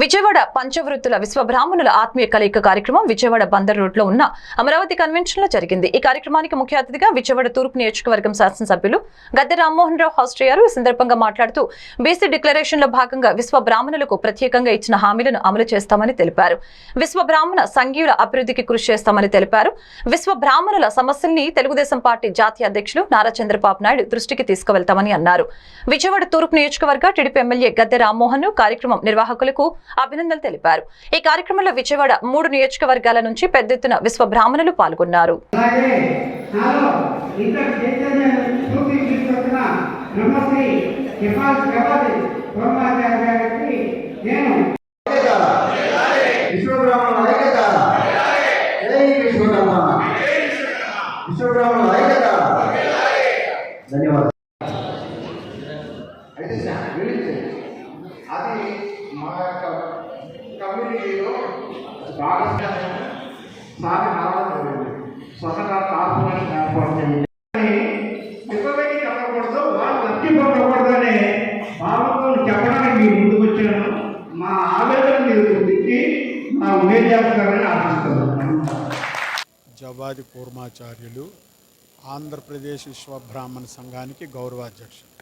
విజయవాడ పంచవృత్తుల విశ్వబ్రాహ్మణుల ఆత్మీయ కలయిక కార్యక్రమం విజయవాడ బందర్ రోడ్లో ఉన్న అమరావతి కన్వెన్షన్లో జరిగింది. ఈ కార్యక్రమానికి ముఖ్య అతిథిగా విజయవాడ తూర్పు నియోజకవర్గం శాసనసభ్యులు గద్దె రామ్మోహన్ రావు హాస్టయ్యారు ఈ సందర్భంగా మాట్లాడుతూ బీసీ డిక్లరేషన్లో భాగంగా విశ్వబ్రాహ్మణులకు ప్రత్యేకంగా ఇచ్చిన హామీలను అమలు చేస్తామని తెలిపారు. విశ్వబ్రాహ్మణ సంఘీయుల అభివృద్ధికి కృషి చేస్తామని తెలిపారు. విశ్వబ్రాహ్మణుల సమస్యల్ని తెలుగుదేశం పార్టీ జాతీయ అధ్యక్షులు నారా చంద్రబాబు నాయుడు దృష్టికి తీసుకువెళ్తామని అన్నారు. విజయవాడ తూర్పు నియోజకవర్గ టీడీపీ ఎమ్మెల్యే గద్దె రామ్మోహన్ కార్యక్రమం నిర్వాహకులకు అభినందనలు తెలిపారు. ఈ కార్యక్రమంలో విజయవాడ మూడు నియోజకవర్గాల నుంచి పెద్ద ఎత్తున విశ్వ బ్రాహ్మణులు పాల్గొన్నారు. ధన్యవాదాలు. అయితే సార్ వినించండి. అది మా యొక్క కమ్యూనిటీలో బాగా సాగి రావడం కార్పొరేషన్ ఏర్పాటు చేయండి. చెప్పకూడదు వాళ్ళు భావంతో చెప్పడానికి మీరు ముందుకు వచ్చాను. మా ఆవేదన మీరు గుర్తించి మా చేస్తారని ఆశిస్తున్నాను. జవాది కూర్మాచార్యులు ఆంధ్రప్రదేశ్ విశ్వబ్రాహ్మణ సంఘానికి గౌరవాధ్యక్షుడు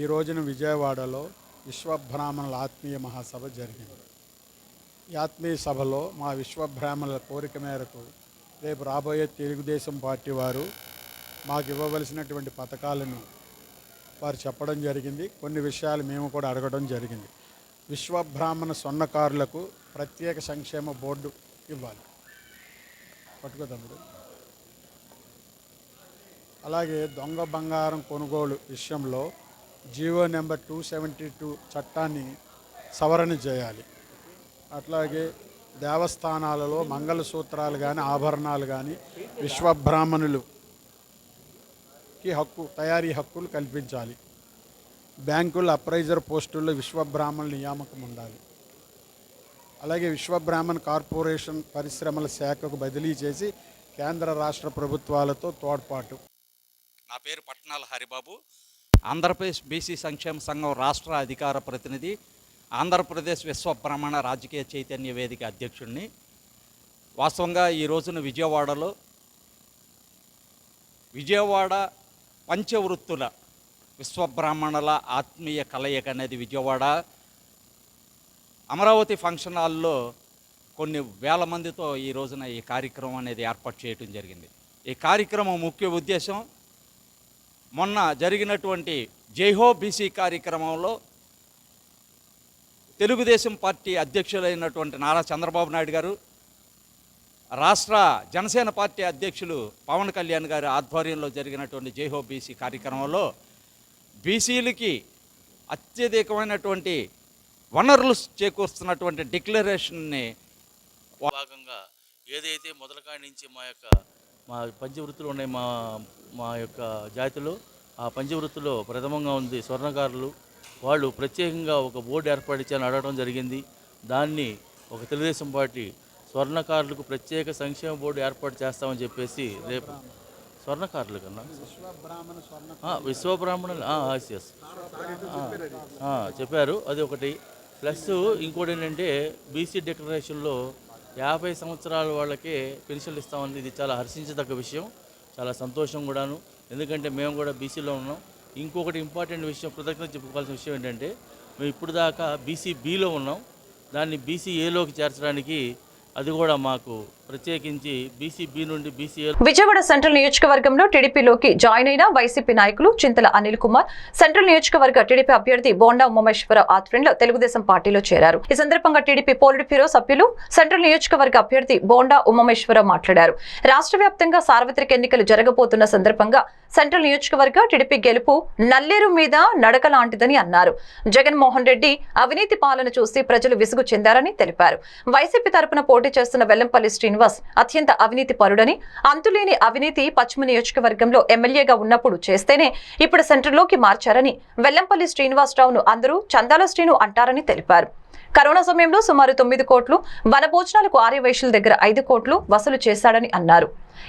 ఈ రోజున విజయవాడలో విశ్వబ్రాహ్మణుల ఆత్మీయ మహాసభ జరిగింది. ఈ ఆత్మీయ సభలో మా విశ్వబ్రాహ్మణుల కోరిక మేరకు రేపు రాబోయే తెలుగుదేశం పార్టీ వారు మాకు ఇవ్వవలసినటువంటి పథకాలను వారు చెప్పడం జరిగింది. కొన్ని విషయాలు మేము కూడా అడగడం జరిగింది. విశ్వబ్రాహ్మణ స్వర్ణకారులకు ప్రత్యేక సంక్షేమ బోర్డు ఇవ్వాలి. పట్టుకో తమ్ముడు అలాగే దొంగ బంగారం కొనుగోలు విషయంలో G O number two seventy two చట్టాన్ని సవరణ చేయాలి. అట్లాగే దేవస్థానాలలో మంగళసూత్రాలు కానీ ఆభరణాలు కానీ విశ్వబ్రాహ్మణులుకి హక్కు తయారీ హక్కులు కల్పించాలి. బ్యాంకుల అప్రైజర్ పోస్టుల్లో విశ్వబ్రాహ్మణుల నియామకం ఉండాలి. అలాగే విశ్వబ్రాహ్మణ్ కార్పొరేషన్ పరిశ్రమల శాఖకు బదిలీ చేసి కేంద్ర రాష్ట్ర ప్రభుత్వాలతో తోడ్పాటు. నా పేరు పట్నాల హరిబాబు. ఆంధ్రప్రదేశ్ బీసీ సంక్షేమ సంఘం రాష్ట్ర అధికార ప్రతినిధి ఆంధ్రప్రదేశ్ విశ్వబ్రహ్మణ రాజకీయ చైతన్య వేదిక అధ్యక్షుడిని. వాస్తవంగా ఈ రోజున విజయవాడలో విజయవాడ పంచవృత్తుల విశ్వబ్రాహ్మణుల ఆత్మీయ కలయిక అనేది విజయవాడ. అమరావతి ఫంక్షన్ హాల్లో కొన్ని వేల మందితో ఈ రోజున ఈ కార్యక్రమం అనేది ఏర్పాటు చేయడం జరిగింది. ఈ కార్యక్రమం ముఖ్య ఉద్దేశం మొన్న జరిగినటువంటి జైహో బీసీ కార్యక్రమంలో తెలుగుదేశం పార్టీ అధ్యక్షులైనటువంటి నారా చంద్రబాబు నాయుడు గారు రాష్ట్ర జనసేన పార్టీ అధ్యక్షులు పవన్ కళ్యాణ్ గారి ఆధ్వర్యంలో జరిగినటువంటి జైహో బీసీ కార్యక్రమంలో బీసీలకి అత్యధికమైనటువంటి వనరులు చేకూరుస్తున్నటువంటి డిక్లరేషన్ని భాగంగా ఏదైతే మొదలకాడి నుంచి మా యొక్క మా పంచవృత్తులు ఉన్నాయి మా మా యొక్క జాతిలో. ఆ పంచవృత్తిలో ప్రథమంగా ఉంది స్వర్ణకారులు. వాళ్ళు ప్రత్యేకంగా ఒక బోర్డు ఏర్పాటు చేయాలని అడగడం జరిగింది. దాన్ని ఒక తెలుగుదేశం పార్టీ స్వర్ణకారులకు ప్రత్యేక సంక్షేమ బోర్డు ఏర్పాటు చేస్తామని చెప్పేసి రేపు స్వర్ణకారులు కన్నా? ఆ, విశ్వబ్రాహ్మణులు. ఎస్ చెప్పారు. అది ఒకటి. ప్లస్ ఇంకోటి ఏంటంటే బీసీ డిక్లరేషన్లో యాభై సంవత్సరాల వాళ్ళకే పెన్షన్లు ఇస్తామని ఇది చాలా హర్షించదగ్గ విషయం చాలా సంతోషం కూడాను. ఎందుకంటే మేము కూడా బీసీలో ఉన్నాం. ఇంకొకటి ఇంపార్టెంట్ విషయం కృతజ్ఞత చెప్పుకోవాల్సిన విషయం ఏంటంటే మేము ఇప్పుడు దాకా బీసీ బీలో ఉన్నాం. దాన్ని బీసీ ఏలోకి చేర్చడానికి అది కూడా మాకు ప్రత్యేకించి నుండి విజయవాడ సెంట్రల్ నియోజకవర్గంలో టీడీపీలోకి జాయిన్ అయిన వైసీపీ నాయకులు చింతల అనిల్ కుమార్ సెంట్రల్ నియోజకవర్గ టీడీపీ అభ్యర్థి బోండా ఉమామేశ్వరరావు ఆధ్వర్యంలో తెలుగుదేశం పార్టీలో చేరారు. ఈ సందర్భంగా టీడీపీ పోలిట్ బ్యూరో సభ్యులు సెంట్రల్ నియోజకవర్గ అభ్యర్థి బోండా ఉమామేశ్వరరావు మాట్లాడారు. రాష్ట్ర వ్యాప్తంగా సార్వత్రిక ఎన్నికలు జరగబోతున్న సందర్భంగా సెంట్రల్ నియోజకవర్గ టీడీపీ గెలుపు నల్లేరు మీద నడక లాంటిదని అన్నారు. జగన్మోహన్ రెడ్డి అవినీతి పాలన చూసి ప్రజలు విసుగు చెందారని తెలిపారు. వైసీపీ తరపున పోటీ చేస్తున్న వెల్లంపల్లి శ్రీనివాస్ అత్యంత అవినీతి పరుడని అంతులేని అవినీతి పశ్చిమ నియోజకవర్గంలో ఎమ్మెల్యేగా ఉన్నప్పుడు చేస్తేనే ఇప్పుడు సెంటర్లోకి మార్చారని వెల్లంపల్లి శ్రీనివాసరావును అందరూ చందాల శ్రీను అంటారని తెలిపారు. కరోనా సమయంలో సుమారు తొమ్మిది కోట్లు వనభోజనాలకు ఆర్యవైశ్యుల దగ్గర ఐదు కోట్లు వసూలు చేశాడని అన్నారు.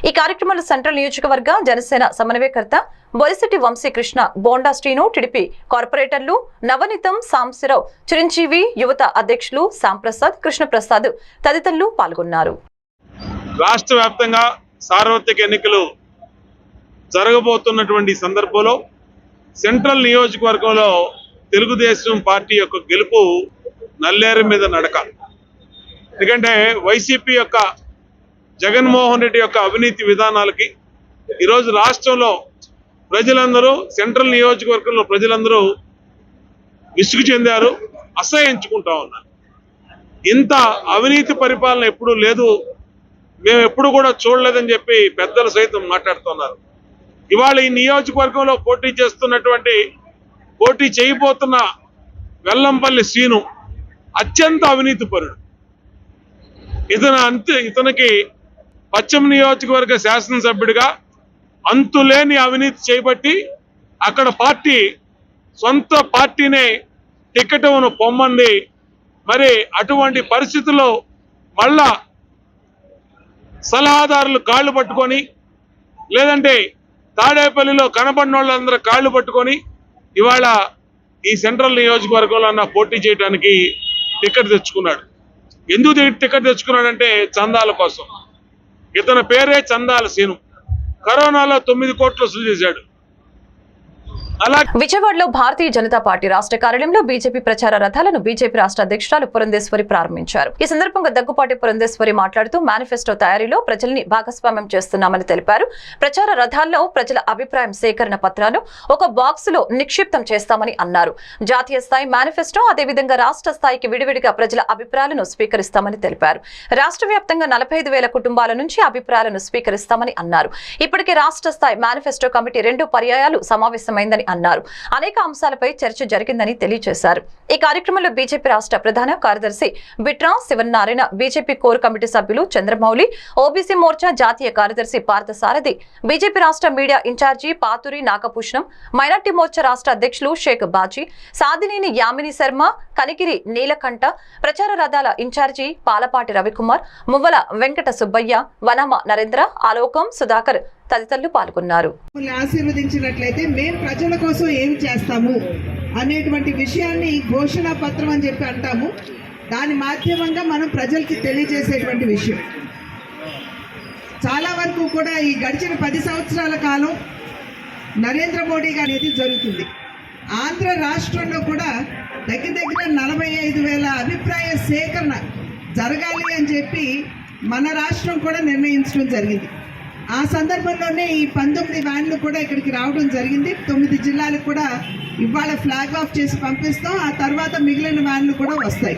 ఈ కార్యక్రమంలో సెంట్రల్ నియోజకవర్గ జనసేన సమన్వయకర్త బొరిశెట్టి వంశీకృష్ణ బోండా శ్రీను టిడిపి కార్పొరేటర్లు నవనీతం సాంశరావు చిరంజీవి యువత అధ్యక్షులు శ్యాంప్రసాద్ కృష్ణప్రసాద్ తదితరులు పాల్గొన్నారు. రాష్ట్ర వ్యాప్తంగా సార్వత్రిక ఎన్నికలు జరగబోతున్నటువంటి సందర్భంలో సెంట్రల్ నియోజకవర్గంలో తెలుగుదేశం పార్టీ యొక్క గెలుపు నల్లేరు మీద నడక. ఎందుకంటే వైసీపీ యొక్క జగన్మోహన్ రెడ్డి యొక్క అవినీతి విధానాలకి ఈరోజు రాష్ట్రంలో ప్రజలందరూ సెంట్రల్ నియోజకవర్గంలో ప్రజలందరూ విసుగు చెందారు అసహించుకుంటా ఉన్నారు. ఇంత అవినీతి పరిపాలన ఎప్పుడూ లేదు మేము ఎప్పుడు కూడా చూడలేదని చెప్పి పెద్దలు సైతం మాట్లాడుతున్నారు. ఇవాళ ఈ నియోజకవర్గంలో పోటీ చేస్తున్నటువంటి పోటీ చేయబోతున్న వెల్లంపల్లి సీను అత్యంత అవినీతి పరుడు. ఇతను అంతే ఇతనికి పశ్చిమ నియోజకవర్గ శాసనసభ్యుడిగా అంతులేని అవినీతి చేపట్టి అక్కడ పార్టీ సొంత పార్టీనే టికెట్ను పొమ్మంది. మరి అటువంటి పరిస్థితుల్లో మళ్ళా సలహాదారులు కాళ్ళు పట్టుకొని లేదంటే తాడేపల్లిలో కనపడిన వాళ్ళందరూ కాళ్ళు పట్టుకొని ఇవాళ ఈ సెంట్రల్ నియోజకవర్గంలో అన్న పోటీ చేయడానికి టికెట్ తెచ్చుకున్నాడు. ఎందుకు టికెట్ తెచ్చుకున్నాడంటే చందాల కోసం. ఇతని పేరే చందాల సీను. కరోనాలో తొమ్మిది కోట్లు వసూలు చేశాడు. విజయవాడలో భారతీయ జనతా పార్టీ రాష్ట్ర కార్యాలయంలో బీజేపీ ప్రచార రథాలను బీజేపీ రాష్ట్ర అధ్యక్షురాలు పురంధేశ్వరి ప్రారంభించారు. ఈ సందర్భంగా దగ్గుపాటి పురంధేశ్వరి మాట్లాడుతూ మేనిఫెస్టో తయారీలో ప్రజల్ని భాగస్వామ్యం చేస్తున్నామని తెలిపారు. ప్రచార రథాల్లో ప్రజల అభిప్రాయం సేకరణ పత్రాలు ఒక బాక్స్లో నిక్షిప్తం చేస్తామని అన్నారు. జాతీయ స్థాయి మేనిఫెస్టో అదేవిధంగా రాష్ట్ర స్థాయికి విడివిడిగా ప్రజల అభిప్రాయాలను స్వీకరిస్తామని తెలిపారు. రాష్ట్ర వ్యాప్తంగా నలభై ఐదు వేల కుటుంబాల నుంచి అభిప్రాయాలను స్వీకరిస్తామని అన్నారు. ఇప్పటికే రాష్ట్ర స్థాయి మేనిఫెస్టో కమిటీ రెండు పర్యాయాలు సమావేశమైందని అన్నారు. అనేక అంశాలపై చర్చ జరిగిందని తెలియజేశారు. ఈ కార్యక్రమంలో బీజేపీ రాష్ట్ర ప్రధాన కార్యదర్శి Bitra Sivanarayana BJP core committee సభ్యులు చంద్రమౌళి ఓబీసీ మోర్చా జాతీయ కార్యదర్శి పార్థసారథి బీజేపీ రాష్ట్ర media incharge Pathuri Nagabhushanam minority Morcha రాష్ట్ర అధ్యక్షులు షేక్ బాజీ సాదినేని యామిని శర్మ కనికిరి నీలకంఠ ప్రచార రథాల ఇన్ఛార్జి పాలపాటి రవికుమార్ మువ్వల వెంకట సుబ్బయ్య వనమ నరేంద్ర ఆలోకం సుధాకర్ తదితరులు పాల్గొన్నారు. ఆశీర్వదించినట్లయితే మేము ప్రజల కోసం ఏం చేస్తాము అనేటువంటి విషయాన్ని ఘోషణ పత్రం అని చెప్పి అంటాము. దాని మాధ్యమంగా మనం ప్రజలకి తెలియజేసేటువంటి విషయం. చాలా వరకు కూడా ఈ గడిచిన పది సంవత్సరాల కాలం నరేంద్ర మోడీ గారి అనేది జరుగుతుంది. ఆంధ్ర రాష్ట్రంలో కూడా దగ్గర దగ్గర నలభై ఐదు వేల అభిప్రాయ సేకరణ జరగాలి అని చెప్పి మన రాష్ట్రం కూడా నిర్ణయించడం జరిగింది. ఆ సందర్భంలోనే ఈ పంతొమ్మిది వ్యాన్లు కూడా ఇక్కడికి రావడం జరిగింది. తొమ్మిది జిల్లాలకు కూడా ఇవాళ ఫ్లాగ్ ఆఫ్ చేసి పంపిస్తాం. ఆ తర్వాత మిగిలిన వ్యాన్లు కూడా వస్తాయి.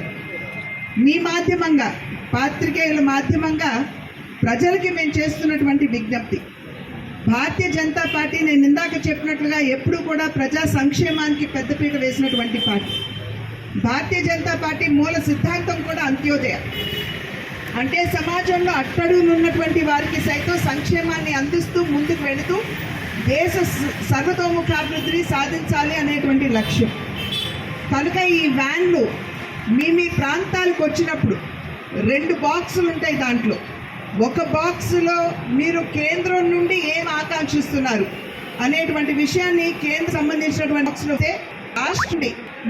మీ మాధ్యమంగా పాత్రికేయుల మాధ్యమంగా ప్రజలకి మేము చేస్తున్నటువంటి విజ్ఞప్తి. భారతీయ జనతా పార్టీ నేను ఇందాక చెప్పినట్లుగా ఎప్పుడూ కూడా ప్రజా సంక్షేమానికి పెద్దపీట వేసినటువంటి పార్టీ. భారతీయ జనతా పార్టీ మూల సిద్ధాంతం కూడా అంత్యోదయ. అంటే సమాజంలో అట్టడుగులు ఉన్నటువంటి వారికి సైతం సంక్షేమాన్ని అందిస్తూ ముందుకు వెళుతూ దేశ సర్వతోముఖాభివృద్ధిని సాధించాలి అనేటువంటి లక్ష్యం. కనుక ఈ వ్యాన్లు మీ మీ ప్రాంతాలకు వచ్చినప్పుడు రెండు బాక్సులు ఉంటాయి దాంట్లో. ఒక బాక్సులో మీరు కేంద్రం నుండి ఏం ఆకాంక్షిస్తున్నారు అనేటువంటి విషయాన్ని కేంద్ర సంబంధించినటువంటి బాక్స్లో అయితే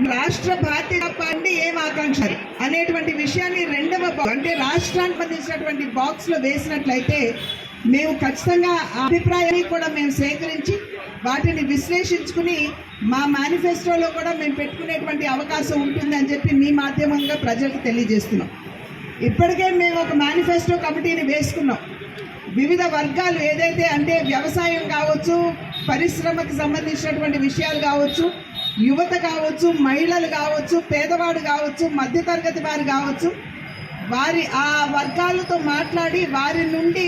రాష్ట్ర బాధ్యత అంటే పార్టీ ఏం ఆకాంక్షలు అనేటువంటి విషయాన్ని రెండవ అంటే రాష్ట్రానికి సంబంధించినటువంటి బాక్స్లో వేసినట్లయితే మేము ఖచ్చితంగా అభిప్రాయాన్ని కూడా మేము సేకరించి వాటిని విశ్లేషించుకుని మా మేనిఫెస్టోలో కూడా మేము పెట్టుకునేటువంటి అవకాశం ఉంటుందని చెప్పి మీ మాధ్యమంగా ప్రజలకు తెలియజేస్తున్నాం. ఇప్పటికే మేము ఒక మేనిఫెస్టో కమిటీని వేసుకున్నాం. వివిధ వర్గాలు ఏదైతే అంటే వ్యవసాయం కావచ్చు పరిశ్రమకు సంబంధించినటువంటి విషయాలు కావచ్చు యువత కావచ్చు మహిళలు కావచ్చు పేదవాడు కావచ్చు మధ్యతరగతి వారు కావచ్చు వారి ఆ వర్గాలతో మాట్లాడి వారి నుండి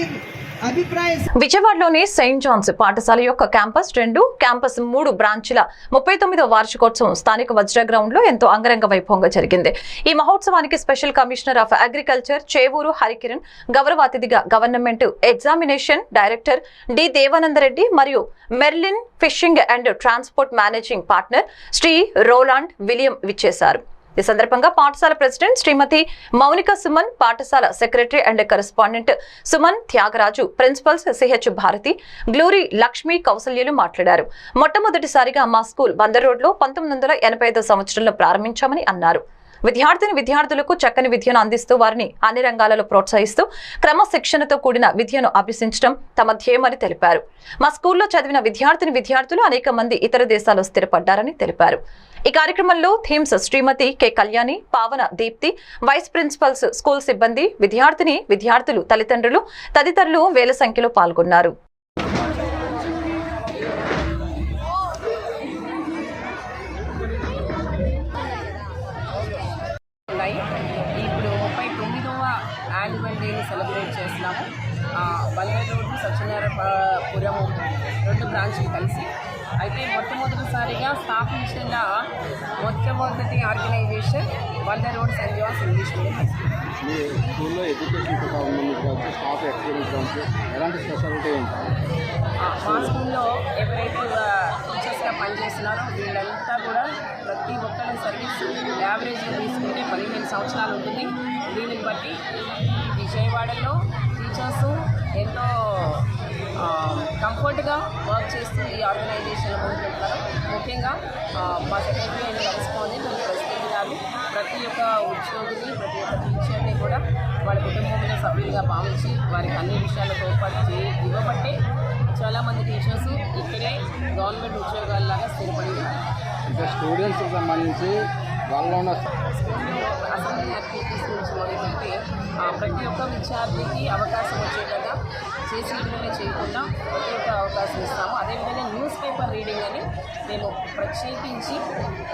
విజయవాడలోని సెయింట్ జాన్స్ పాఠశాల యొక్క క్యాంపస్ రెండు క్యాంపస్ మూడు బ్రాంచ్ల ముప్పై తొమ్మిదో వార్షికోత్సవం స్థానిక వజ్ర గ్రౌండ్లో ఎంతో అంగరంగ వైభవంగా జరిగింది. ఈ మహోత్సవానికి special commissioner of agriculture Chevuru Harikiran గౌరవ అతిథిగా government examination director D Devanandareddy మరియు Merlin fishing and transport managing partner Shri Roland William విచ్చేశారు. ఈ సందర్భంగా పాఠశాల ప్రెసిడెంట్ శ్రీమతి మౌనిక సుమన్ పాఠశాల secretary and correspondent Suman Thyagaraju principals C H Bharathi Glory Lakshmi కౌసల్యలు మాట్లాడారు. మొట్టమొదటిసారిగా మా స్కూల్ బందర్ రోడ్లో పంతొమ్మిది వందల ఎనభై సంవత్సరంలో ప్రారంభించామని అన్నారు. విద్యార్థిని విద్యార్థులకు చక్కని విద్యను అందిస్తూ వారిని అన్ని రంగాలలో ప్రోత్సహిస్తూ క్రమశిక్షణతో కూడిన విద్యను అభ్యసించడం తమ ధ్యేయమని తెలిపారు. మా స్కూల్లో చదివిన విద్యార్థిని విద్యార్థులు అనేక మంది ఇతర దేశాల్లో స్థిరపడ్డారని తెలిపారు. ఈ కార్యక్రమంలో థీమ్స్ శ్రీమతి కె కళ్యాణి పావన దీప్తి వైస్ ప్రిన్సిపల్స్ స్కూల్ సిబ్బంది విద్యార్థిని విద్యార్థులు తల్లిదండ్రులు తదితరులు వేల సంఖ్యలో పాల్గొన్నారు. రెండు బ్రాంచ్లు కలిసి. అయితే మొట్టమొదటిసారిగా స్థాపించిన మొట్టమొదటి organization బల్గర్ road saint John's English medium high school. మీ స్కూల్లో ఎడ్యుకేషన్ డిపార్ట్మెంట్ కావచ్చు స్టాఫ్ ఎక్స్పీరియన్స్ కావచ్చు ఎలాంటి స్పెషాలిటీ ఏంటి? ఆ, మా స్కూల్లో ఎవరైతే టీచర్స్గా పనిచేస్తున్నారో వీళ్ళంతా కూడా ప్రతి ఒక్కరి సర్వీస్ యావరేజ్గా తీసుకుంటే పదిహేను సంవత్సరాలు ఉంటుంది. దీనిని బట్టి విజయవాడలో టీచర్స్ ఎంతో కంఫర్ట్గా వర్క్ చేస్తూ ఈ ఆర్గనైజేషన్లో ముందుకెళ్తారు. ముఖ్యంగా మా సెక్రటరీ అయిన రెస్పాండెంట్ అండ్ ప్రెసిడెంట్ గారు ప్రతి ఒక్క ఉద్యోగిని ప్రతి ఒక్క టీచర్ని కూడా వాళ్ళ కుటుంబంలో సభ్యులుగా భావించి వారికి అన్ని విషయాల్లో తోడ్పాటు చే ఇవ్వబట్టే చాలామంది టీచర్స్ ఇక్కడే గవర్నమెంట్ ఉద్యోగాల్లాగా స్థిరపడి ఉన్నారు. ఇంకా స్టూడెంట్స్కి సంబంధించి వాళ్ళ స్కూల్లో అసెంబ్లీ యాక్టివిటీస్ నుంచి మొదలుపెట్టి ప్రతి ఒక్క విద్యార్థికి అవకాశం వచ్చేటగా చేసి విధంగా చేయకుండా ప్రతి ఒక్క అవకాశం ఇస్తాము. అదేవిధంగా న్యూస్ పేపర్ రీడింగ్ అని మేము ప్రత్యేకించి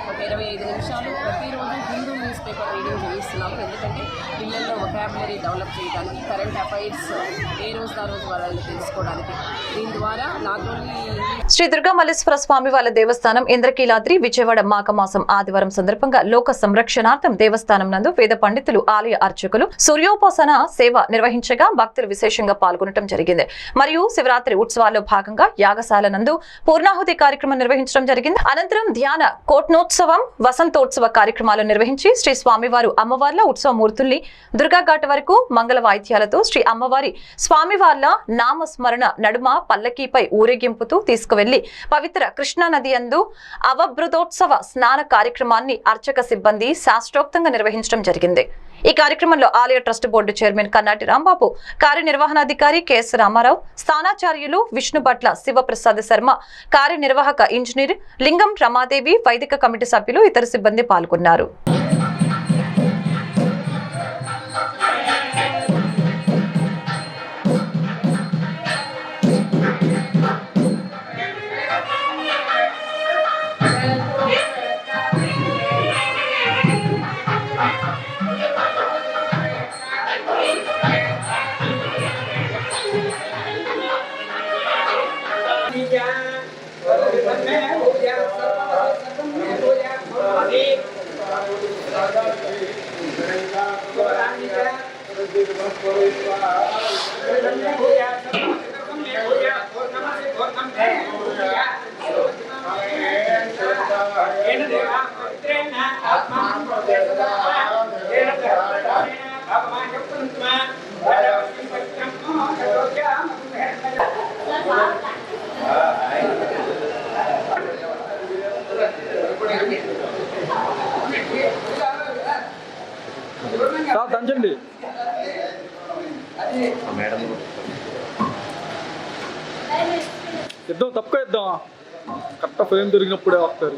ఒక ఇరవై ఐదు నిమిషాలు ప్రతిరోజు హిందూ న్యూస్ పేపర్ రీడింగ్ చేయిస్తున్నాము. ఎందుకంటే పిల్లల్లో ఒకాబులరీ డెవలప్ చేయడానికి కరెంట్ అఫైర్స్ ఏ రోజు ఆ రోజు వాళ్ళని తెలుసుకోవడానికి. దీని ద్వారా నాతో శ్రీ దుర్గా మల్లేశ్వర స్వామి వాళ్ళ దేవస్థానం ఇంద్రకీలాద్రి విజయవాడ మాఘమాసం ఆదివారం సందర్భంగా లోక సంరక్షణ సంరక్షణార్థం దేవస్థానం నందు వేద పండితులు ఆలయ అర్చకులు సూర్యోపాసన సేవ నిర్వహించగా భక్తులు విశేషంగా పాల్గొనడం జరిగింది. మరియు శివరాత్రి ఉత్సవాల్లో భాగంగా యాగశాల నందు పూర్ణాహుతి కార్యక్రమం నిర్వహించడం జరిగింది. అనంతరం ధ్యాన కోట్నోత్సవం వసంతోత్సవ కార్యక్రమాలు నిర్వహించి శ్రీ స్వామివారు అమ్మవార్ల ఉత్సవ మూర్తుల్ని దుర్గాఘాట్ వరకు మంగళ వాయిద్యాలతో శ్రీ అమ్మవారి స్వామివార్ల నామస్మరణ నడుమ పల్లకీపై ఊరేగింపుతూ తీసుకువెళ్ళి పవిత్ర కృష్ణా నది అందు అవభృతోత్సవ స్నాన కార్యక్రమాన్ని అర్చక సిబ్బంది శాస్త్ర రాష్ట్రోక్తంగా నిర్వహించడం జరిగింది. ఈ కార్యక్రమంలో ఆలయ trust board chairman Kannati Rambabu కార్యనిర్వహణాధికారి కెఎస్ రామారావు స్థానాచార్యులు విష్ణుభట్ల శివప్రసాద్ శర్మ కార్యనిర్వాహక ఇంజనీర్ లింగం రమాదేవి వైదిక కమిటీ సభ్యులు ఇతర సిబ్బంది పాల్గొన్నారు. దంచండి. ఇద్దాం తక్కువ ఇద్దాం. కరెక్ట్ ఫ్రేమ్ దొరికినప్పుడే వస్తారు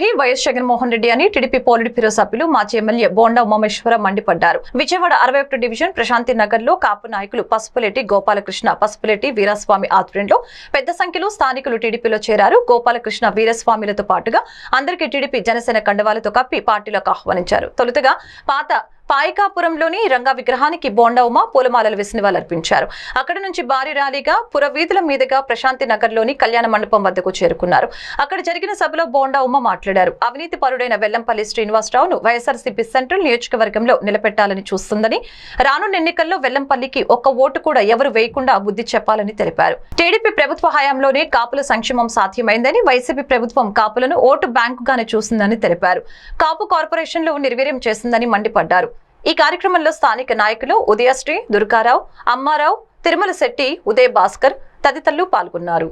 ద్రోహి వైఎస్ జగన్మోహన్ రెడ్డి అని టీడీపీ పోలిట్ బ్యూరో సభ్యులు మాజీ ఎమ్మెల్యే బోండా ఉమామేశ్వర మండిపడ్డారు. విజయవాడ అరవై ఒకటి డివిజన్ ప్రశాంతి నగర్లో కాపు నాయకులు పసుపులేటి గోపాలకృష్ణ పసుపులేటి వీరస్వామి ఆధ్వర్యంలో పెద్ద సంఖ్యలో స్థానికులు టీడీపీలో చేరారు. గోపాలకృష్ణ వీరస్వామిలతో పాటుగా అందరికీ టీడీపీ జనసేన కండవాలతో కప్పి పార్టీలోకి ఆహ్వానించారు. తొలుతగా పాత పాయకాపురంలోని రంగా విగ్రహానికి బోండా పూలమాలలు వేసి నివాళులర్పించారు. అక్కడ నుంచి భారీ ర్యాలీగా పురవీధుల మీదుగా ప్రశాంతి నగర్లోని కళ్యాణ మండపం వద్దకు చేరుకున్నారు. అక్కడ జరిగిన సభలో బోండా ఉమ్మ మాట్లాడారు. అవినీతి పరుడైన వెల్లంపల్లి శ్రీనివాసరావును వైఎస్ఆర్సీపీ సెంట్రల్ నియోజకవర్గంలో నిలబెట్టాలని చూస్తుందని రానున్న ఎన్నికల్లో వెల్లంపల్లికి ఒక్క ఓటు కూడా ఎవరు వేయకుండా బుద్ధి చెప్పాలని తెలిపారు. టీడీపీ ప్రభుత్వ హయాంలోనే కాపుల సంక్షేమం సాధ్యమైందని వైసీపీ ప్రభుత్వం కాపులను ఓటు బ్యాంకుగానే చూసిందని తెలిపారు. కాపు కార్పొరేషన్లో నిర్వీర్యం చేసిందని మండిపడ్డారు. ఈ కార్యక్రమంలో స్థానిక నాయకులు ఉదయశ్రీ దుర్గారావు అమ్మారావు తిరుమల శెట్టి ఉదయ్ భాస్కర్ తదితరులు పాల్గొన్నారు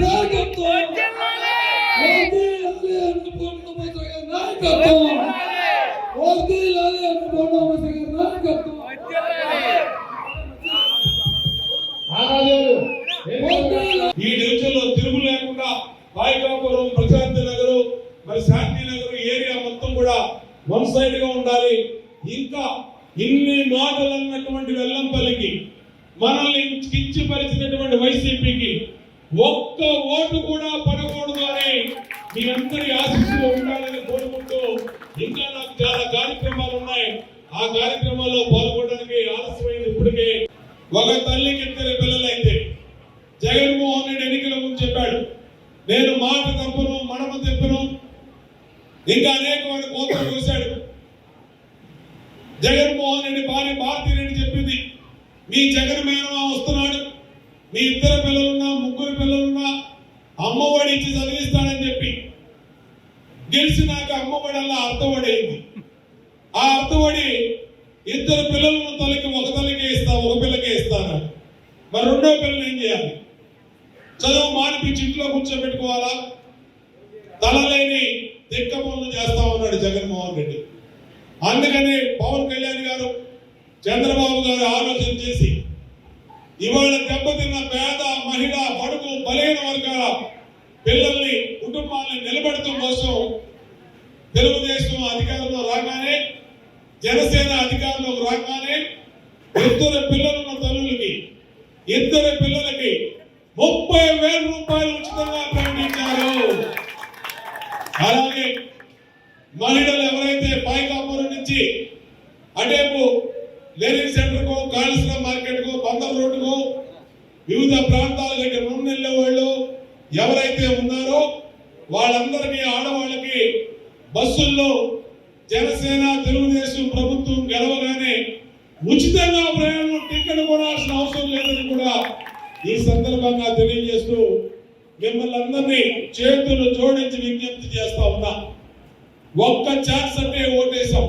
నాయకత్వం ఈ డివిజన్లో తిరుగు లేకుండా బాయికాపురం ప్రశాంతి నగరు మరి శాంతి నగర్ ఏరియా మొత్తం కూడా వన్ సైడ్గా ఉండాలి ఇంకా ఇన్ని మాటలు అన్నటువంటి వెల్లంపల్లికి మనల్ని కించపరిచినటువంటి వైసీపీకి ఒక్క ఓటు కూడా పడకూడదు అని మీ అందరి ఆశీస్సులు ఉండాలని కోరుకుంటూ ఇంకా నాకు చాలా కార్యక్రమాలు ఉన్నాయి ఆ కార్యక్రమాల్లో పాల్గొనడానికి ఆలస్యమైంది ఇప్పటికే ఒక తల్లికి ఇద్దరు పిల్లలైతే జగన్మోహన్ రెడ్డి ఎన్నికల ముందు చెప్పాడు నేను మాట తప్పను మడమ తెప్పను ఇంకా అనేకమైన కోతలు చూశాడు జగన్మోహన్ రెడ్డి భార్య భారతీ రెడ్డి చెప్పింది మీ జగన్ మేనమా వస్తున్నాడు మీ ఇద్దరు పిల్లలున్నా ముగ్గురు పిల్లలున్నా అమ్మఒడి ఇచ్చి చదివిస్తాడని చెప్పి గెలిచినాక అమ్మఒడల్లా అర్థఒడి అయింది ఆ అర్థఒడి ఇద్దరు పిల్లలను తల్లికి ఒక తల్లికి ఇస్తా ఒక పిల్లకే ఇస్తాను మరి రెండో పిల్లలు ఏం చేయాలి? చదువు మానిపించి ఇంట్లో కూర్చోబెట్టుకోవాలా? తలలేని దిక్క పనులు చేస్తా ఉన్నాడు జగన్మోహన్ రెడ్డి. అందుకని పవన్ కళ్యాణ్ గారు చంద్రబాబు గారు ఆలోచన చేసి ఇవాళ దెబ్బతిన్న పేద మహిళ బడుగు బలహీన వర్గాల పిల్లల్ని కుటుంబాన్ని నిలబెడటం కోసం తెలుగుదేశం అధికారంలో రాగానే జనసేన అధికారంలోకి రాగానే ఇద్దరు పిల్లలున్న తల్లులకి ఇద్దరు పిల్లలకి ముప్పై వేల రూపాయలు ఉచితంగా ప్రకటించారు. అలాగే మహిళలు ఎవరైతే పాయికాపురం నుంచి అటేపు లెర్నింగ్ సెంటర్కు కాళేశ్వర మార్కెట్కు బందర్ రోడ్డుకు వివిధ ప్రాంతాల దగ్గర నుండి వాళ్ళు ఎవరైతే ఉన్నారో వాళ్ళందరికీ ఆడవాళ్ళకి బస్సుల్లో జనసేన తెలుగుదేశం ప్రభుత్వం గెలవగానే ఉచితంగా ప్రయాణం టికెట్ కొనాల్సిన అవసరం లేదని కూడా ఈ సందర్భంగా తెలియజేస్తూ మిమ్మల్ని అందరినీ చేతులు జోడించి విజ్ఞప్తి చేస్తా ఉన్నా. ఒక్క ఛాన్స్ అంటే ఓటేశాం.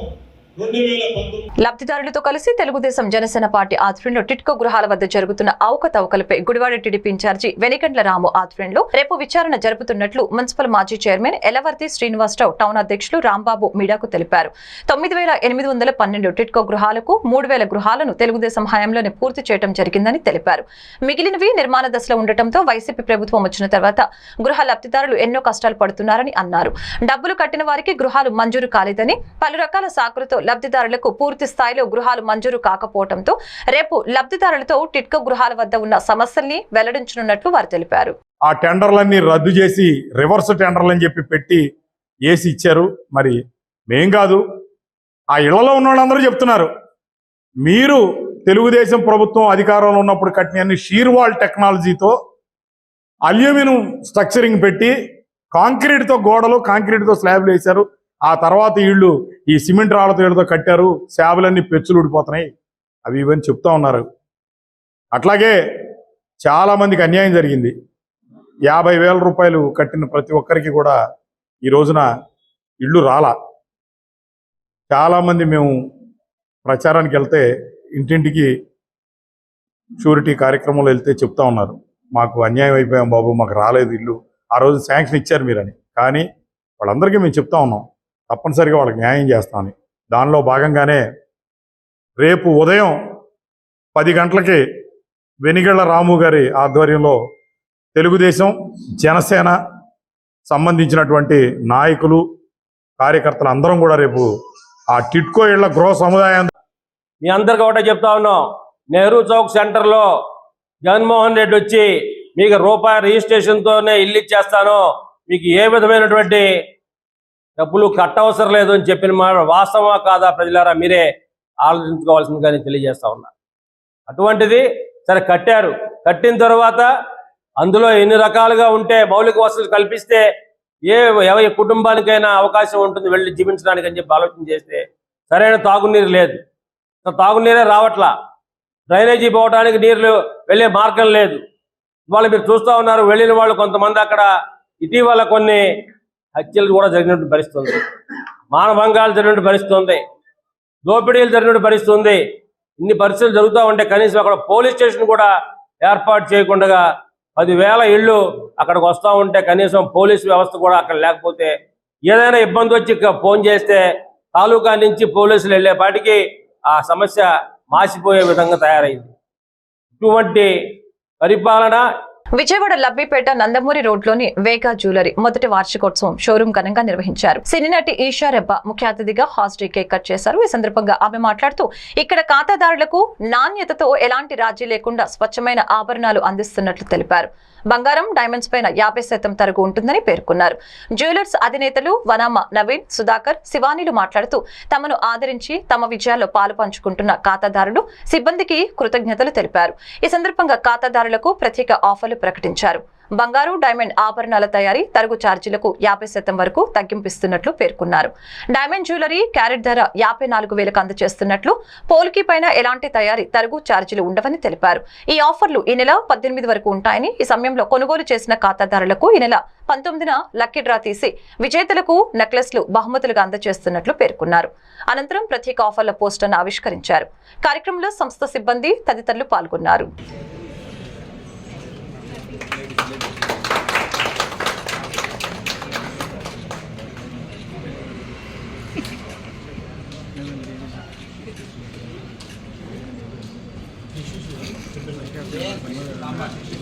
లబ్ధిదారులతో కలిసి తెలుగుదేశం జనసేన పార్టీ ఆధ్వర్యంలో టిట్కో గృహాల వద్ద జరుగుతున్న అవకతవకలపై Gudivada TDP in charge Venikandla Ramu ఆధ్వర్యంలో రేపు విచారణ జరుపుతున్నట్లు మున్సిపల్ మాజీ చైర్మన్ ఎలవర్తి శ్రీనివాసరావు టౌన్ అధ్యక్షులు రాంబాబు మీడియాకు తెలిపారు. తొమ్మిది వేల ఎనిమిది వందల పన్నెండు టిట్కో గృహాలకు మూడు వేల గృహాలను తెలుగుదేశం హయాంలోనే పూర్తి చేయడం జరిగిందని తెలిపారు. మిగిలినవి నిర్మాణ దశలో ఉండటంతో వైసీపీ ప్రభుత్వం వచ్చిన తర్వాత గృహ లబ్ధిదారులు ఎన్నో కష్టాలు పడుతున్నారని అన్నారు. డబ్బులు కట్టిన వారికి గృహాలు మంజూరు కాలేదని పలు రకాల సాకులతో లబ్ధిదారులకు పూర్తి స్థాయిలో గృహాలు మంజూరు కాకపోవడంతో రేపు లబ్ధిదారులతో టిట్కో గృహాల వద్ద ఉన్న సమస్యల్ని వెల్లడించనున్నట్లు వారు తెలిపారు. ఆ టెండర్లన్నీ రద్దు చేసి రివర్స్ టెండర్లు అని చెప్పి పెట్టి వేసి ఇచ్చారు. మరి మేం కాదు ఆ ఇళ్ళలో ఉన్న వాళ్ళందరూ చెప్తున్నారు. మీరు తెలుగుదేశం ప్రభుత్వం అధికారంలో ఉన్నప్పుడు కట్టిన షీర్వాల్ టెక్నాలజీతో అల్యూమినియం స్ట్రక్చరింగ్ పెట్టి కాంక్రీట్తో గోడలు కాంక్రీట్తో స్లాబ్లు వేశారు. ఆ తర్వాత వీళ్ళు ఈ సిమెంట్ రాళ్ళతో వీళ్ళతో కట్టారు సేవలన్నీ పెచ్చులు ఊడిపోతున్నాయి. అవి ఇవన్నీ చెప్తా ఉన్నారు. అట్లాగే చాలామందికి అన్యాయం జరిగింది. యాభై వేల రూపాయలు కట్టిన ప్రతి ఒక్కరికి కూడా ఈ రోజున ఇళ్ళు రాలా. చాలామంది మేము ప్రచారానికి వెళ్తే ఇంటింటికి షూరిటీ కార్యక్రమంలో వెళ్తే చెప్తా ఉన్నారు. మాకు అన్యాయం అయిపోయాం బాబు మాకు రాలేదు ఇల్లు. ఆ రోజు శాంక్షన్ ఇచ్చారు మీరని. కానీ వాళ్ళందరికీ మేము చెప్తా ఉన్నాం. తప్పనిసరిగా వాళ్ళకి న్యాయం చేస్తామని. దానిలో భాగంగానే రేపు ఉదయం పది గంటలకి వెనిగళ్ళ రాము గారి ఆధ్వర్యంలో తెలుగుదేశం జనసేన సంబంధించినటువంటి నాయకులు కార్యకర్తలు అందరం కూడా రేపు ఆ టిట్కో ఇళ్ళ గృహ సముదాయం మీ అందరికి ఒకటే చెప్తా ఉన్నాం. నెహ్రూ చౌక్ సెంటర్లో జగన్మోహన్ రెడ్డి వచ్చి మీకు రూపాయి రిజిస్ట్రేషన్తోనే ఇల్లు ఇచ్చేస్తాను. మీకు ఏ విధమైనటువంటి డబ్బులు కట్టవసరం లేదు అని చెప్పిన మాట వాస్తవమా కాదా ప్రజలారా? మీరే ఆలోచించుకోవాల్సిందిగా నేను తెలియజేస్తా ఉన్నా. అటువంటిది సరే కట్టారు. కట్టిన తర్వాత అందులో ఎన్ని రకాలుగా ఉంటే మౌలిక వసతులు కల్పిస్తే ఏ ఎవరి కుటుంబానికైనా అవకాశం ఉంటుంది వెళ్ళి జీవించడానికి అని చెప్పి ఆలోచన చేస్తే సరైన తాగునీరు లేదు. తాగునీరే రావట్లా. డ్రైనేజీ పోవడానికి నీళ్ళు వెళ్ళే మార్గం లేదు. ఇవాళ మీరు చూస్తూ ఉన్నారు వెళ్ళిన వాళ్ళు కొంతమంది అక్కడ ఇటీవల కొన్ని హత్యలు కూడా జరిగినట్టు భరిస్తుంది మానభంగాలు జరిగినట్టు భరిస్తుంది దోపిడీలు జరిగినట్టు భరిస్తుంది ఇన్ని పరిస్థితులు జరుగుతూ ఉంటే కనీసం అక్కడ పోలీస్ స్టేషన్ కూడా ఏర్పాటు చేయకుండా పదివేల ఇళ్ళు అక్కడికి వస్తూ ఉంటే కనీసం పోలీస్ వ్యవస్థ కూడా అక్కడ లేకపోతే ఏదైనా ఇబ్బంది వచ్చి ఫోన్ చేస్తే తాలూకా నుంచి పోలీసులు వెళ్ళేపాటికి ఆ సమస్య మాసిపోయే విధంగా తయారైంది. ఇటువంటి పరిపాలన విజయవాడ లబ్బిపేట నందమూరి రోడ్లోని వేగా జ్యువెలరీ మొదటి వార్షికోత్సవం షోరూం ఘనంగా నిర్వహించారు. సినీ నటి ఈషా రెబ్బ ముఖ్య అతిథిగా హాస్టరీ కేక్ కట్ చేశారు. ఈ సందర్భంగా ఆమె మాట్లాడుతూ ఇక్కడ ఖాతాదారులకు నాణ్యతతో ఎలాంటి రాజీ లేకుండా స్వచ్ఛమైన ఆభరణాలు అందిస్తున్నట్లు తెలిపారు. బంగారం డైమండ్స్ పైన యాభై శాతం తరుగు ఉంటుందని పేర్కొన్నారు. జ్యువెలర్స్ అధినేతలు వనామ నవీన్ సుధాకర్ శివానీలు మాట్లాడుతూ తమను ఆదరించి తమ విజయాల్లో పాలు పంచుకుంటున్న ఖాతాదారులు సిబ్బందికి కృతజ్ఞతలు తెలిపారు. ఈ సందర్భంగా ఖాతాదారులకు ప్రత్యేక ఆఫర్లు ప్రకటించారు. బంగారు డైమండ్ ఆభరణాల తయారీ తరుగు ఛార్జీలకు యాభై శాతం వరకు తగ్గింపిస్తున్నట్లు పేర్కొన్నారు. డైమండ్ జ్యువెలరీ క్యారెట్ ధర యాభై నాలుగు వేలకు అందజేస్తున్నట్లు పోల్కి పైన ఎలాంటి తయారీ తరుగు ఛార్జీలు ఉండవని తెలిపారు. ఈ ఆఫర్లు ఈ నెల పద్దెనిమిది వరకు ఉంటాయని ఈ సమయంలో కొనుగోలు చేసిన ఖాతాదారులకు ఈ నెల పంతొమ్మిదిన లక్కీ డ్రా తీసి విజేతలకు నెక్లెస్లు బహుమతులుగా అందజేస్తున్నట్లు పేర్కొన్నారు. అనంతరం ప్రత్యేక ఆఫర్ల పోస్టర్ను ఆవిష్కరించారు. కార్యక్రమంలో సంస్థ సిబ్బంది తదితరులు పాల్గొన్నారు.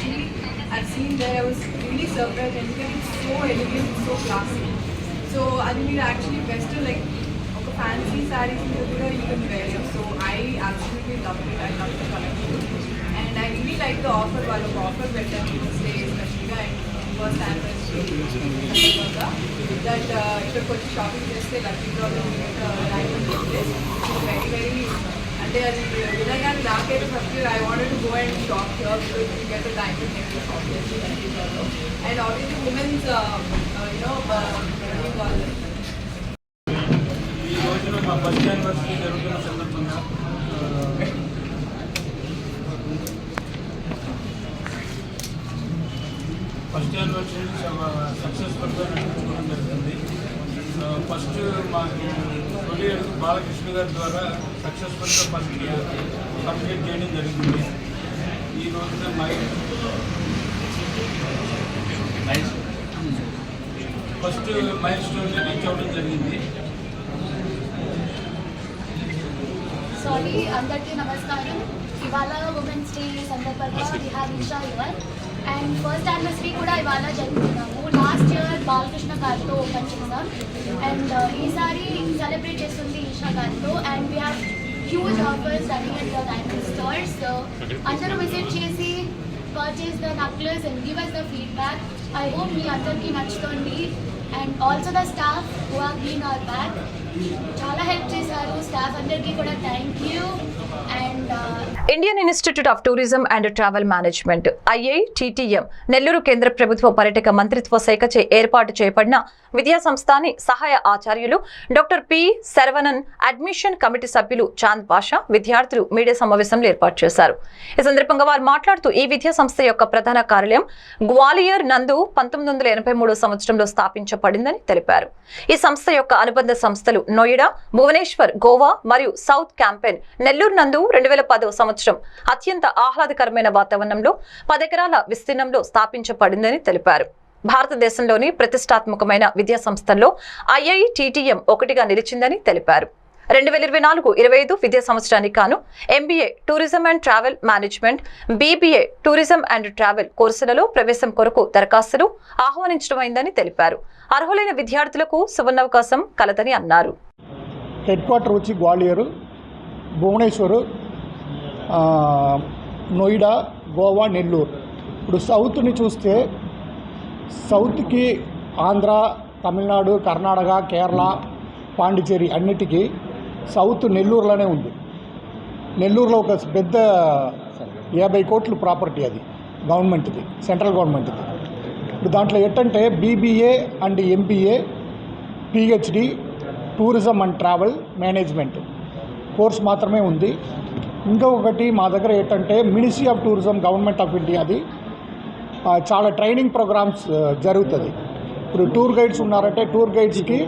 So when I actually I seen they I was really surprise ఎందుకంటే it's so elegant so classy so అది మీరు యాక్చువల్లీ బెస్ట్ లైక్ ఒక ఫ్యాన్సీ శారీస్ మీద కూడా you can wear so I absolutely love it I love the collection and I really like the offer వాళ్ళు ఒక offer పెట్టారు stay ఎస్పెషల్గా అండ్ ఫస్ట్ యానివర్సరీ దట్ ఇక్కడికి వచ్చి షాపింగ్ చేస్తే లక్కీ డ్రాలో డైమండ్ నెక్లెస్ వెరీ వెరీ అంటే అది వినగానే నాకైతే first I wanted go and shop here because you get the diamond necklace obviously lucky and obviously womens you know వాళ్ళు ఈ రోజున మా ఫస్ట్ యానివర్సరీ జరుగుతున్న సందర్భంగా ఫస్ట్ యానివర్సరీ సక్సెస్ఫుల్గా నడుపుకోవడం జరుగుతుంది ఫస్ట్ మాకు తొలి బాలకృష్ణ గారి ద్వారా సక్సెస్ఫుల్గా ఫస్ట్ కంప్లీట్ చేయడం జరిగింది. ఈ రోజున my first milestone reach అవ్వడం జరిగింది. సారీ అందరికీ నమస్కారం. ఇవాళ ఉమెన్స్ డే సందర్భంగా వి హ్యావ్ ఈషా ఇవర్ అండ్ ఫస్ట్ యానివర్సరీ కూడా ఇవాళ జరుపుకున్నాము లాస్ట్ ఇయర్ బాలకృష్ణ గారితో ఓపెన్ చేసాం అండ్ ఈసారి సెలబ్రేట్ చేస్తుంది ఈషా గారితో and we have huge offers running at the diamond stores అందరూ విజిట్ చేసి purchase the necklace and give us the feedback I hope మీ అందరికీ నచ్చుతుంది. And also the staff who are been our back చాలా help చేశారు. Staff అందరికీ కూడా thank you Indian Institute of Tourism and Travel Management IITTM Nellore కేంద్ర ప్రభుత్వ పర్యాటక మంత్రిత్వ శాఖచే ఏర్పాటు చేయబడిన విద్యా సంస్థాని సహాయ ఆచార్యులు doctor P Saravanan admission committee సభ్యులు చాంద్ పాషా విద్యార్థులు మీడియా సమావేశంలో ఏర్పాటు చేశారు. ఈ సందర్భంగా వారు మాట్లాడుతూ ఈ విద్యా సంస్థ యొక్క ప్రధాన కార్యాలయం గ్వాలియర్ నందు పంతొమ్మిది వందల ఎనభై మూడు సంవత్సరంలో స్థాపించబడిందని తెలిపారు. ఈ సంస్థ యొక్క అనుబంధ సంస్థలు నోయిడా భువనేశ్వర్ గోవా మరియు సౌత్ క్యాంపెన్ నెల్లూరు నందు రెండు వేల పదవ సంవత్సరం అత్యంత ఆహ్లాదకరమైన వాతావరణంలో పదెకరాల విస్తీర్ణంలో స్థాపించబడిందని తెలిపారు. భారతదేశంలోని ప్రతిష్టాత్మకమైన విద్యా సంస్థల్లో ఐఐటిటిఎం ఒకటిగా నిలిచిందని తెలిపారు. రెండు వేల ఇరవై నాలుగు ఇరవై ఐదు విద్యా సంవత్సరానికి కాను MBA tourism and travel management BBA tourism and travel కోర్సులలో ప్రవేశం కొరకు దరఖాస్తులు ఆహ్వానించడమైందని తెలిపారు. అర్హులైన విద్యార్థులకు సువర్ణావకాశం కలదని అన్నారు. హెడ్ క్వార్టర్ వచ్చి గ్వాలియరు భువనేశ్వరు నోయిడా గోవా నెల్లూరు. ఇప్పుడు సౌత్ని చూస్తే సౌత్కి ఆంధ్ర తమిళనాడు కర్ణాటక కేరళ పాండిచేరి అన్నిటికీ సౌత్ నెల్లూరులోనే ఉంది. నెల్లూరులో ఒక పెద్ద యాభై కోట్లు ప్రాపర్టీ అది గవర్నమెంట్ది సెంట్రల్ గవర్నమెంట్ది. ఇప్పుడు దాంట్లో ఏంటంటే BBA and MBA PhD tourism and travel management course మాత్రమే ఉంది. ఇంకొకటి మా దగ్గర ఏంటంటే ministry of tourism government of ఇండియాది చాలా ట్రైనింగ్ ప్రోగ్రామ్స్ జరుగుతుంది. ఇప్పుడు టూర్ గైడ్స్ ఉన్నారంటే టూర్ గైడ్స్కి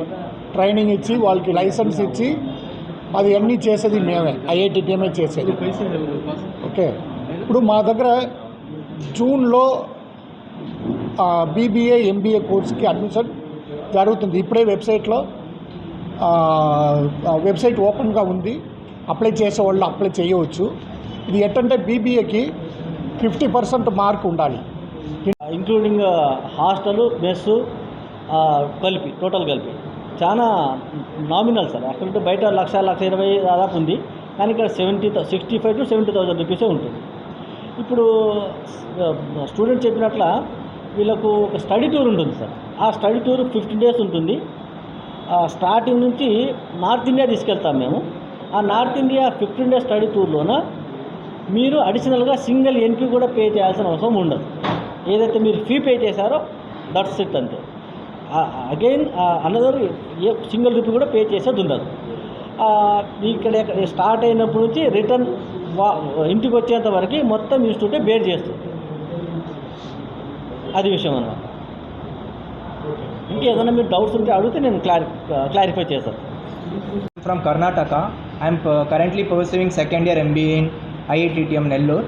ట్రైనింగ్ ఇచ్చి వాళ్ళకి లైసెన్స్ ఇచ్చి అది అన్నీ చేసేది మేమే ఐఐటిటిఎమే చేసేది. ఓకే. ఇప్పుడు మా దగ్గర జూన్లో బీబీఏ ఎంబీఏ కోర్స్కి అడ్మిషన్ జరుగుతుంది. ఇప్పుడే వెబ్సైట్లో వెబ్సైట్ ఓపెన్గా ఉంది. అప్లై చేసే వాళ్ళు అప్లై చేయవచ్చు. ఇది ఎట్టంటే బీబీఏకి ఫిఫ్టీ పర్సెంట్ మార్క్ ఉండాలి. ఇంక్లూడింగ్ హాస్టల్ మెస్సు కలిపి టోటల్ కలిపి. చాలా నామినల్ సార్. అక్కడ బయట లక్ష లక్ష ఇరవై దాదాపు ఉంది. కానీ ఇక్కడ seventy sixty five to seventy thousand రూపీసే ఉంటుంది. ఇప్పుడు స్టూడెంట్ చెప్పినట్ల వీళ్ళకు ఒక స్టడీ టూర్ ఉంటుంది సార్. ఆ స్టడీ టూర్ ఫిఫ్టీన్ డేస్ ఉంటుంది. ఆ స్టార్టింగ్ నుంచి నార్త్ ఇండియా తీసుకెళ్తాం మేము. ఆ North India fifteen days study టూర్లోన మీరు అడిషనల్గా సింగిల్ ఎన్పి కూడా పే చేయాల్సిన అవసరం ఉండదు. ఏదైతే మీరు ఫీ పే చేశారో దట్స్ ఇట్ అంతే. Again another a single rupee కూడా పే చేసేది ఉండదు. ఇక్కడ ఎక్కడ- స్టార్ట్ అయినప్పటి నుంచి రిటర్న్ ఇంటికి వచ్చేంత వరకు మొత్తం ఇన్స్టిట్యూటే బేర్ చేస్తుంది. అది విషయం అన్నమాట. ఇంకేదైనా మీరు డౌట్స్ ఉంటే అడిగితే నేను క్లారి క్లారిఫై చేస్తాను. From Karnataka I am uh, currently pursuing second year MBA in IITTM Nellore.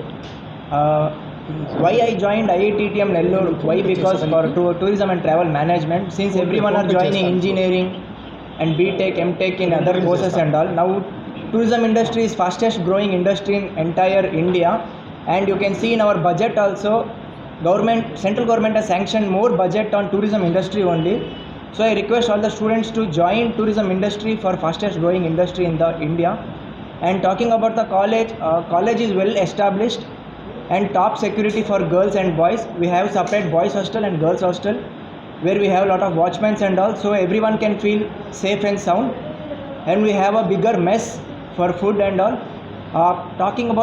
Uh, why I joined IITTM Nellore? Why? Because for tou- tourism and travel management, since everyone are joining engineering and BTech, MTech in other courses and all, now tourism industry is fastest growing industry in entire India, and you can see in our budget also, government central government has sanctioned more budget on tourism industry only. So I request all the students to join tourism industry for fastest growing industry in the India. And talking about the college, uh, college is well established and top security for girls and boys. We have separate boys hostel and girls hostel where we have a lot of watchmen and all, so everyone can feel safe and sound. And we have a bigger mess for food and all. Uh, talking about